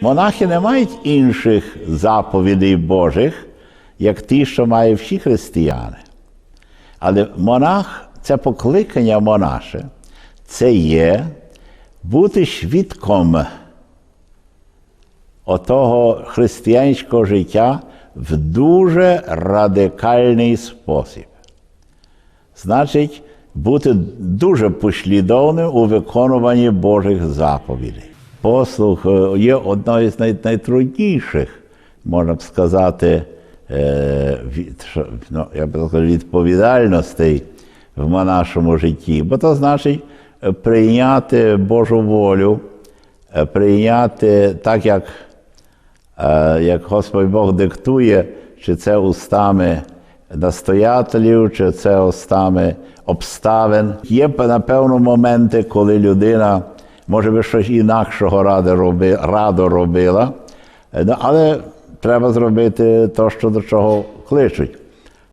Монахи не мають інших заповідей Божих, як ті, що мають всі християни. Але монах це покликання монаше, це є бути свідком отого християнського життя в дуже радикальний спосіб. Значить, бути дуже послідовним у виконуванні Божих заповідей. Послуг е, є одною з най- найтрудніших, можна б сказати, е, від, ну, я б сказав, відповідальностей в нашому житті. Бо то значить е, прийняти Божу волю, прийняти так, як як Господь Бог диктує, чи це устами настоятелів, чи це устами обставин. Є напевно моменти, коли людина може би щось інакшого ради роби, радо робила, е, ну, але треба зробити те, що до чого кличуть.